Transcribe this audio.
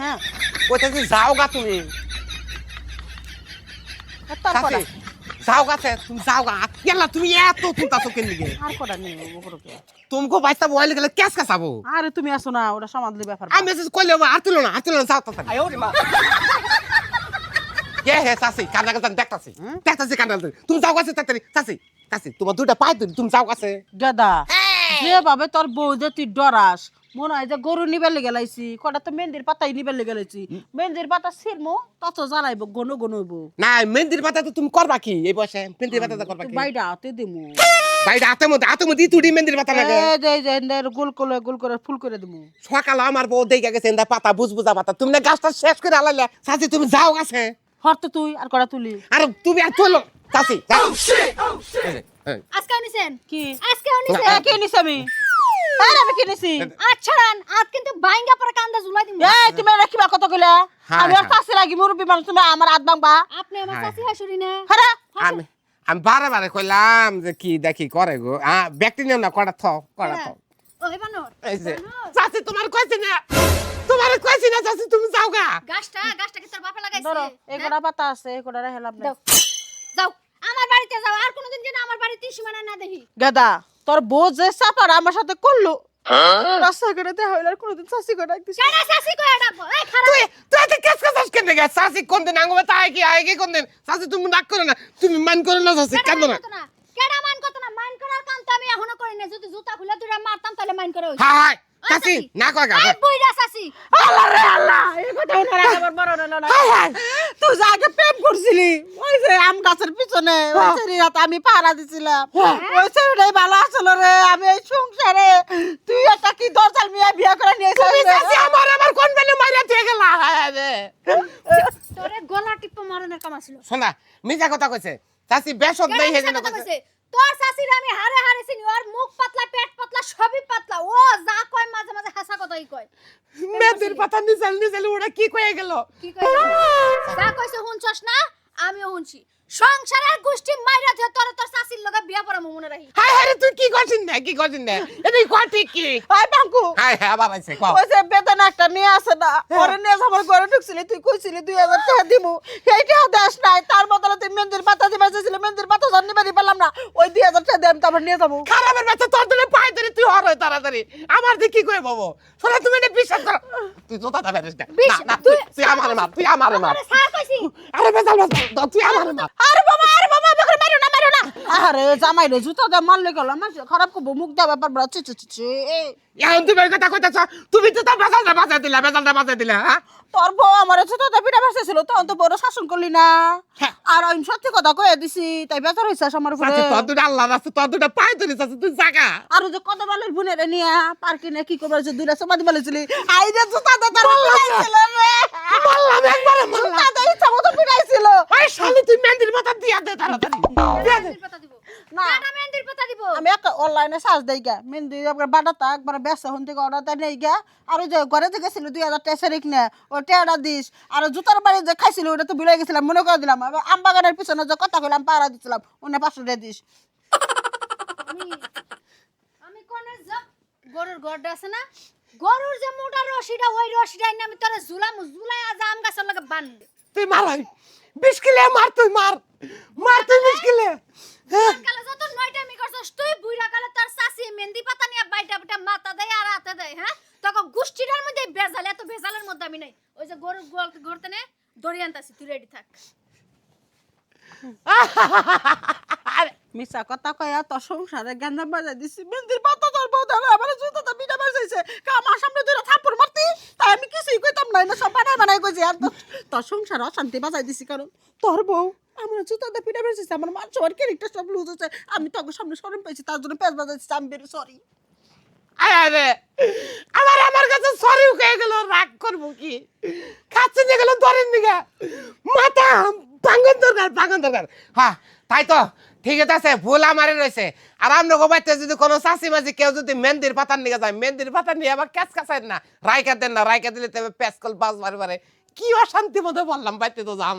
হ্যাঁ। যাও গা তুমি। তারপরে যাও গাছে তুমি যাও গা। কেলা তুমি এত তুলতাছো কেন লিগে আর কটা নেই ওপরকে তুমকো বাইস্তা মোবাইল গেলে ক্যাশ কাছাবো আরে তুমি আসো না ওটা সমাজলি ব্যাপার। আমি মেসেজ করলে আর তুলো না আর তুলো না যাও তাড়াতাড়ি আয়ো রে মা। কে হে দেখতাছি। দেখতাছি। তুমি যাও গাছে তাড়াতাড়ি। চাচি চাচি তোমার দুইটা পায়ে ধরি তুমি যাও গাছে গাদা। যেভাবে তোর বউ যে তুই ডরাস মনে হয় যে গরু নিবার লেগে লাইছি কটা তো মেহেন্দির পাতাই নিবার লেগে লাইছি। মেহেন্দির পাতা ছিড়মো তত জ্বালাইব গন গন হইব। না মেহেন্দির পাতা তো তুমি করবা কি? এই বয়সে মেহেন্দির পাতা তো করবা কি? বাইটা হাতে দিমু। বাইরে হাতের মধ্যে হাতের মধ্যে তুই মেহেন্দির পাতা লাগে। এই যে যে এনে গোল করে গোল করে ফুল করে দিমু। সকালে আমার বউ দেখে গেছে এন্দা পাতা বুঝবুজা পাতা। তুমি না গাছটা শেষ করে আলাইলে সাজি তুমি যাও গাছে। হরতে তুই আর কটা তুলি। আর তুমি আর তোলো। এই যে, এই। আজকে নিছেন কি? আজকে নিছেন কি নিছি আমি? আরে আমি কি নিছি আচ্ছা আজ কিন্তু বাইঙ্গা পরে কান্দা ঝুলাই দিমু এই তুমি এটা কিবা কত কইলা? হ্যাঁ, আমি আর হ্যাঁ। কাছে লাগি মুরব্বি মানুষ তুমি আমার হাত ভাঙবা। আপনি আমার হ্যাঁ, হাসুরি না? হারা আমি আমি বারে বারে কইলাম যে কি দেখি করে গো। হ্যাঁ ব্যক্তি নিও না কটা থ কটা থ? ওই বানর এই যে চাচি তোমার কইছি না? তোমার কইছি না চাচি তুমি যাও গা। গাছটা গাছটা কি তোর বাপে লাগাইছে? ধরো এই হ্যাঁ? কটা পাতা আছে এই কটা হেলাম না দাও। যাও আমার বাড়িতে যাও আর কোনোদিন যেন আমার বাড়িতে সীমানা না দেখি? গাদা তোর বউ যে সাপার আমার সাথে করল রাস্তা করে দেখা হইলে আর কোনোদিন শাসি করে ডাকতিস কেন এই খারাপ। তুই তুই কেস কেন গে কোন দিন আঙ্গুবে তাই কি আয় কি কোন দিন চাচি তুমি নাক করো না তুমি মান করো না চাচি কেডা না। মান কেডা মান করতো না? মান করার কাম তো আমি এখনও করি না যদি জুতা খুলে দুটা মারতাম তাহলে মান করে চাচি। না কয় গা এই বুইড়া চাচি। আল্লাহ রে আল্লাহ এই কথা হইল না আমার বড় না না তুই যে আগে প্রেম করছিলি ওই যে আম গাছের পিছনে ওই ছেড়িটাতে আমি পাহারা দিছিলাম। ওই ছেড়িটাই ভালো আসল রে আমি এই সংসারে তুই একটা কি দরজাল মিয়া বিয়া করে নিয়ে তুমি চাচি আমার আমার কোন বেলে মারিয়া দিয়ে গেলা? হায় রে। তোরে গলা টিপ মারনের কাম ছিল শোনা মিজা কথা কইছে। চাচি বেশক কেডা দেই মিছা হেজে কথা কইছে? তোর চাচির আমি হারে হারে চিনি ওর মুখ পাতলা পেট পাতলা সবই পাতলা। ও যা কয় মাঝে মাঝে হাসা কথাই কয়। মেয়েদের পাতা নিজাল নিজাল ওরা কি কয়ে গেল? কি কয় যা কইছে শুনছস না? আমিও শুনছি। সংসারের গোষ্ঠী মাইরা ধরে তোর তোর চাচির লগে বিয়া পড়া মনে রাখি হায় হায় তুই কি করছিস না কি করছিস না? এটা কয় ঠিক কি? বাঙ্কু। হায় হায় আইছে কও। ওই যে বেদনা একটা নিয়ে আসে না ওরে নিয়ে আমার ঘরে ঢুকছিলি তুই কইছিলি দুই হাজার টাকা দিমু। সেইটা দেশ নাই তার বদলে তুই মেহেন্দির পাতা পাতা ধর পেলাম না। ওই দুই হাজার টাকা দিয়ে আমি তারপর নিয়ে যাব। খারাপের বাচ্চা তোর দিলে পায়ে ধরে তুই হর হয় তাড়াতাড়ি। আমার দিয়ে কি করে বাবু শোনা তুমি এটা বিশ্বাস কর। তুই জোতা দা বেরিস না। না, তুই তুই আমারে মার তুই আমার মার আরে স্যার কইছি। আরে বেজাল বেজাল। তুই আমার মার আরে বাবা আরে বাবা আমাকে মারো না মারো না আরে জামাই রে জুতো দে মারলে গেল আমার খারাপ করব মুখ দেওয়া ব্যাপার বড়। চি চি চি চি এখন তুমি কথা কইতাছ? তুমি তো তার বেজালটা বাজাই দিলা বেজালটা বাজাই দিলা হ্যাঁ? তোর বউ আমার জুতো দে পিঠা বাসছিল তখন তো বড় শাসন করলি না। হ্যাঁ। আর আমি সত্যি কথা কয়ে দিছি তাই বেজার হইছে আমার উপরে। চাচি তোর দুটা আল্লাহ রাস্তা তোর দুটা পায়ে ধরে চাচি তুই জাগা। আর যে কত বালের বুনের নিয়ে পার্কে নিয়ে কি করবার যে দুইটা সমাধি বলেছিলি আই যে জুতা দে তার পিটাইছিল রে। মারলাম একবারে জুতা দে ইচ্ছা মতো পিটাইছিল। ওই শালি তুই মেহেন্দির মাথা দিয়া দে তাড়াতাড়ি। দিয়া দে মেহেন্দির পাতা দিব না। না মেহেন্দির একটা অনলাইনে সার্চ দেই গা। মেহেন্দি একবার বাটাতা একবার ব্যস্ত হন থেকে অর্ডার দেয় নেই গা। আর ওই যে ঘরে যে গেছিল দুই হাজার টাকা সেরিক নে ওই টেয়াটা দিস। আর জুতার বাড়ি যে খাইছিল ওটা তো বিলাই গেছিলাম মনে করে দিলাম। আম বাগানের পিছনে যে কথা কইলাম পাড়া দিছিলাম ওনে পাঁচশো টাকা দিস। আমি কোনে গরুর গড়টা আছে না গরুর যে মোটা রশিটা ওই রশিটা এনে আমি তোরে ঝুলাম। ঝুলাই আজ আম গাছের লগে বান্ধে তুই মারাই। বিশ কিলে মার তুই মার। মার তুই বিশ কিলে হ্যাঁ। কালে যত নয়টা আমি করছস তুই বুইরা কালে তোর চাচি মেহেন্দি পাতা নিয়ে বাইটা বাইটা মাথা দেয় আর হাতে দেয় হ্যাঁ? তখন গোষ্ঠীটার মধ্যে বেজাল এত মধ্যে আমি নাই। ওই যে গরু ঘরতে নে দড়ি আনতাছি তুই রেডি থাক। মিশা কথা কয়া তোর সংসারে গেন্দা বাজাই দিছি মেহেন্দির পাতা তোর বউ ধরে আমার জুতাটা বিনা বাজাইছে। আমার সামনে দুইটা থাপ্পড় মারতি? তাই আমি কিছুই কইতাম না না সব বানাই বানাই কইছি আর তোর- সংসার অশান্তি বাজাই দিছি, কারণ তোর বউ আমার আমার ক্যারেক্টার সব লুজ হচ্ছে আমি সামনে সরম পেয়েছি, তার জন্য পেঁচ বাজাইছি, আমি সরি আরে আমার আমার কাছে সরি উকে গেল, রাগ করব কি? খাচ্ছে নিয়ে গেল ধরেন মাথা ভাঙন দরকার ভাঙন দরকার। হ্যাঁ তাই তো, ঠিক আছে, ভুল আমারই রয়েছে। আর আমরা গোবাইতে যদি কোনো চাষি মাঝি কেউ যদি মেহেন্দির পাতার নিয়ে যায়, মেহেন্দির পাতা নিয়ে আবার ক্যাচ কাছাই না। রাইকা দেন না রাইকা দিলে তবে পেঁচকল বাস বারে বারে। কি অশান্তি মধ্যে বললাম বাইতে তো যাম